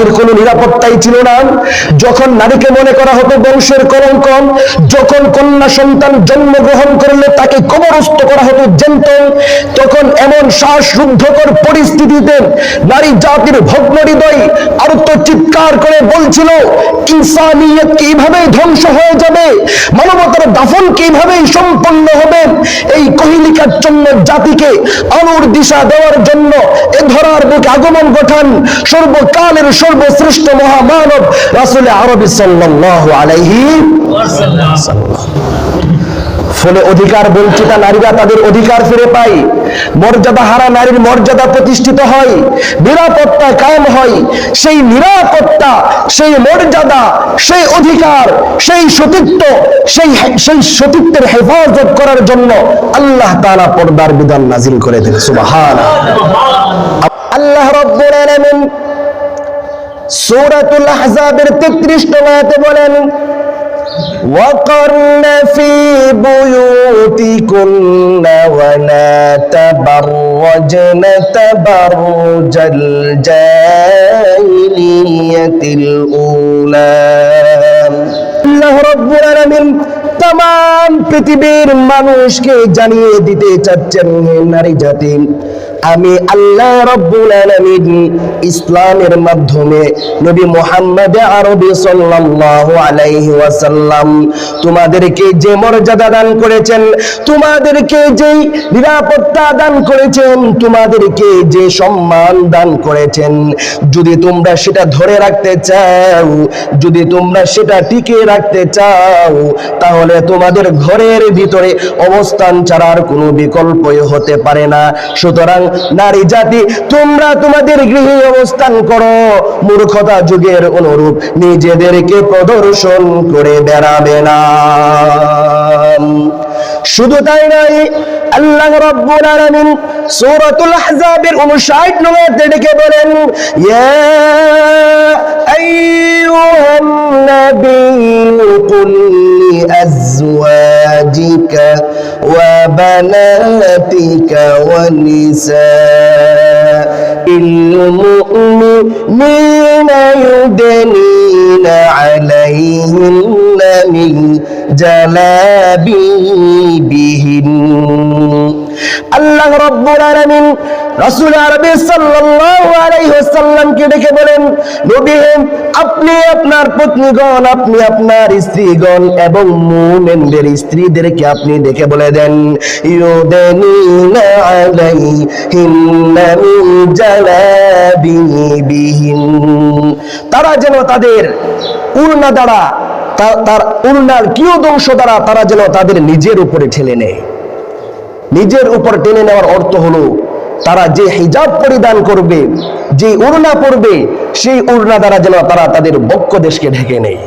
নারীর কোনো নিরাপত্তাই ছিল না। যখন নারীকে মনে করা হতো বংশের কলঙ্ক যখন কন্যা সন্তান জন্মগ্রহণ করলে তাকে কবরস্থ করা হতো জেন্ত, তখন এমন শ্বাসরুদ্ধকর পরিস্থিতিতে নারী জাতির ভগ্ন হৃদয় আরও তো চিৎকার করে বলছিল, ইনসানিয়ত কীভাবে ধ্বংস হয়ে যাবে? মানবতার দাফন কীভাবে সম্পন্ন হবে? এই কহিলিকার জন্য জাতিকে আলোর দিশা দেওয়ার জন্য এ ধরার বুকে আগমন ঘটান সর্বকালের সর্বশ্রেষ্ঠ মহামানব রাসুল আরবি সাল্লাহ আলাইহি ফলে অধিকার বঞ্চিতা নারীরা তাদের অধিকার ফিরে পায়। মর্যাদা হারা নারীর মর্যাদা প্রতিষ্ঠিত হয়, নিরাপত্তা কায়েম হয়। সেই নিরাপত্তা, সেই মর্যাদা, সেই অধিকার, সেই সতীত্ব, সেই সেই সতীত্বের হেফাজত করার জন্য আল্লাহ তাআলা পর্দার বিধান নাজিল করে দেন। সুবহান আল্লাহ রব্বুল আলামিন সূরাতুল আহজাবের 33 নম্বর আয়াতে বলেন وقرن في بيوتكن ولا تبرجن تبرج الجاهلية الأولى আল্লাহ রব্বুল আলামিন তাম পৃথিবীর মানুষকে জানিয়ে দিতে চাচ্ছেন হে নারী জাতি আমি আল্লাহ রব্বুল আলামিন ইসলামের মাধ্যমে নবী মুহাম্মদ আরবি সাল্লাল্লাহু আলাইহি ওয়াসাল্লাম তোমাদেরকে যে মর্যাদা দান করেছেন, তোমাদেরকে যে নিরাপত্তা দান করেছেন, তোমাদেরকে যে সম্মান দান করেছেন, যদি তোমরা সেটা ধরে রাখতে চাও, যদি তোমরা সেটা টিকে রাখতে চাও, তাহলে তোমাদের ঘরের ভিতরে অবস্থান ছাড়ার কোনো বিকল্পই হতে পারে না। সুতরাং নারী জাতি, তোমরা তোমাদের গৃহে অবস্থান করো। মূর্খতা যুগের অনুরূপ, নিজেদেরকে প্রদর্শন করে বেড়াবে না। শুধু তাই নয়, আল্লাহ রাব্বুল আলামিন সূরাতুল আহজাবের 59 নম্বর ডেকে বলেন, ইয়া আইয়ুহান নাবিয়্যু কুল লিআজওয়াজিকা ওয়া বানাতিকা ওয়া নিসাইল মুমিনিনা ইউদনিনা আলাইহিন্না মিন জালাবিবিহিন আল্লাহ রব্বুল আলামিন রাসূল আরবি ওয়াসাল্লামকে ডেকে বলেন, নবী, আপনি আপনার পত্নীগণ, আপনি আপনার স্ত্রীগণ এবং মুমিনদের স্ত্রীদেরকে আপনি ডেকে বলে দেন, ইউদানিনা আলাইহিন্না মিন জালাবিবিহিন তারা যেন তাদের উড়না দ্বারা তার উড়নার কিয়দংশ দ্বারা তারা যেন তাদের নিজের উপরে ঠেলে নেয়। নিজের উপর টেনে নেওয়ার অর্থ হলো তারা যে হিজাব পরিধান করবে, যে উড়না পরবে, সেই উড়না দ্বারা যেন তারা তাদের বক্ষ দেশকে ঢেকে নেয়।